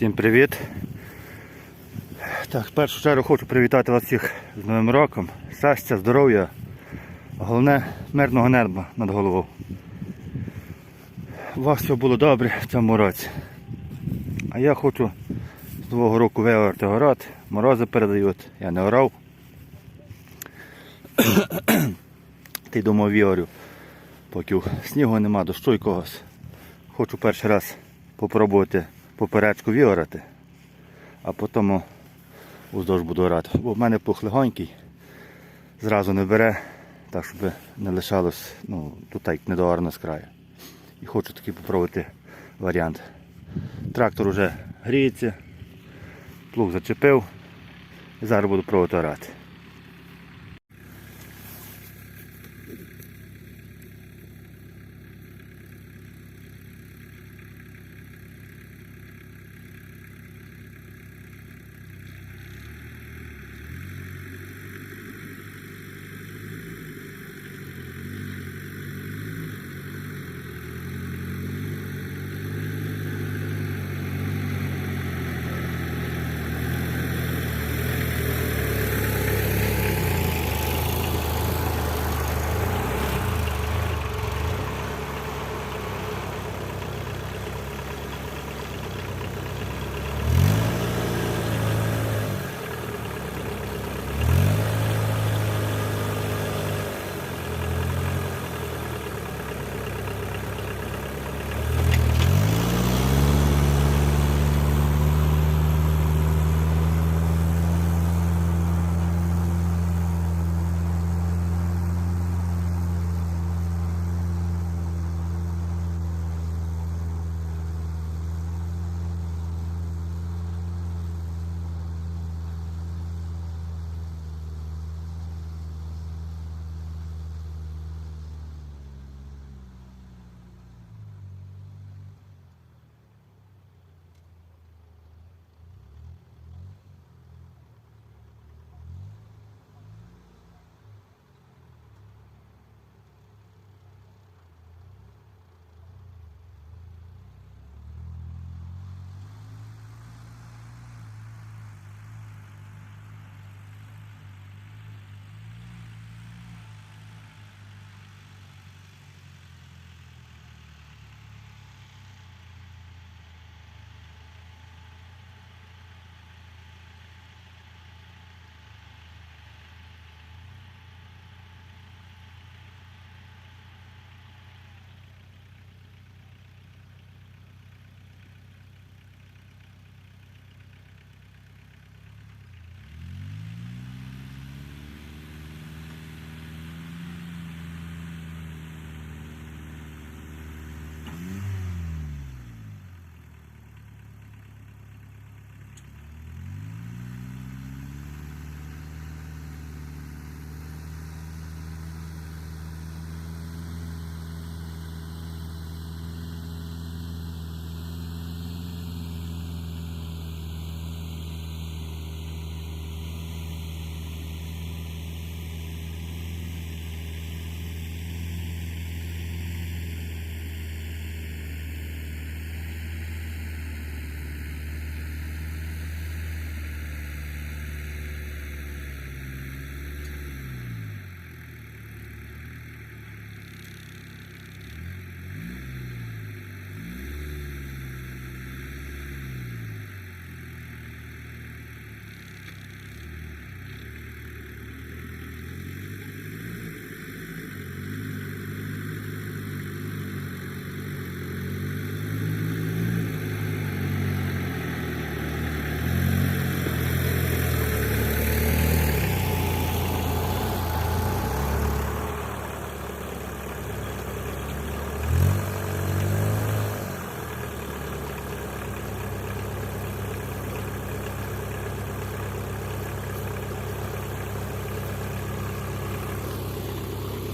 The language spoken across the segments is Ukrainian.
Всім привіт! Так, в першу чергу хочу привітати вас всіх з Новим роком. Щастя, здоров'я, головне мирного неба над головою. У вас все було добре в цьому році. А я хочу з нового року виорати город. Морози передають, я не орав. Ти думав віорю, поки снігу нема, дощу якогось. Хочу перший раз попробувати поперечку віорати, а потім уздовж буду орати. Бо в мене пух легонький, зразу не бере, так щоб не лишалось, ну, тут так недоорано з краю. І хочу такий попробувати варіант. Трактор вже гріється, плуг зачепив і зараз буду пробувати орати.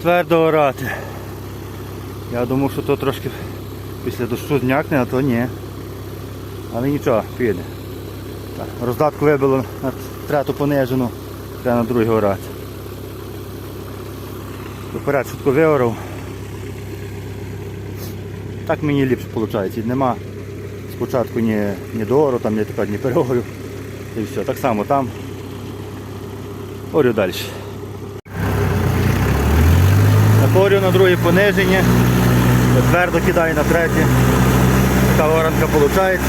Твердо орати. Я думав, що то трошки після дощу зм'якне, а то ні. Але нічого, піде. Так, роздатку вибило на трету понижену, треба на другий орати. Доперед швидко виорав. Так мені ліпше виходить. Нема спочатку ні, ні доору, там ні така, ні переорю. І все. Так само там. Орю далі. Напорю на друге пониження. Твердо кидаю на третє. Така воронка виходить.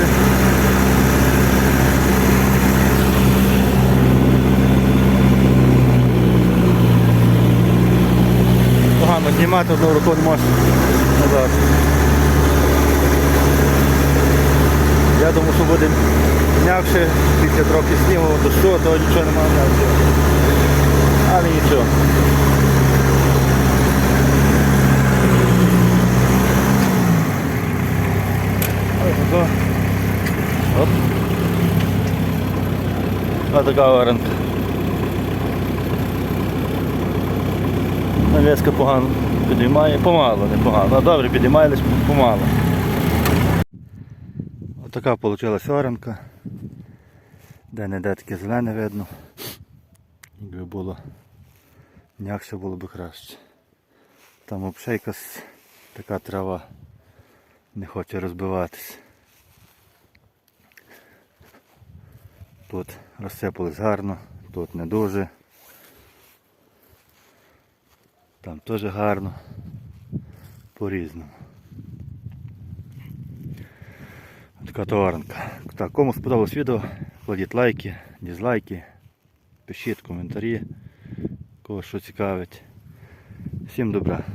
Погано знімати одну рукою не можеш назад. Я думаю, що буде м'якше після трохи снігу, дощу, то нічого немає. Але нічого. Така воронка. Нав'язка погано підіймає, помало, не погано. Добре підіймає, лише помало. Отака вийшла оранка. Де не де таке зелене видно. Якби було м'якше було б краще. Там взагалі якась така трава не хоче розбиватись. Тут розсипались гарно, тут не дуже. Там теж гарно. По-різному. Така товаренка. Так, кому сподобалось відео, кладіть лайки, дізлайки, пишіть коментарі, кого що цікавить. Всім добра.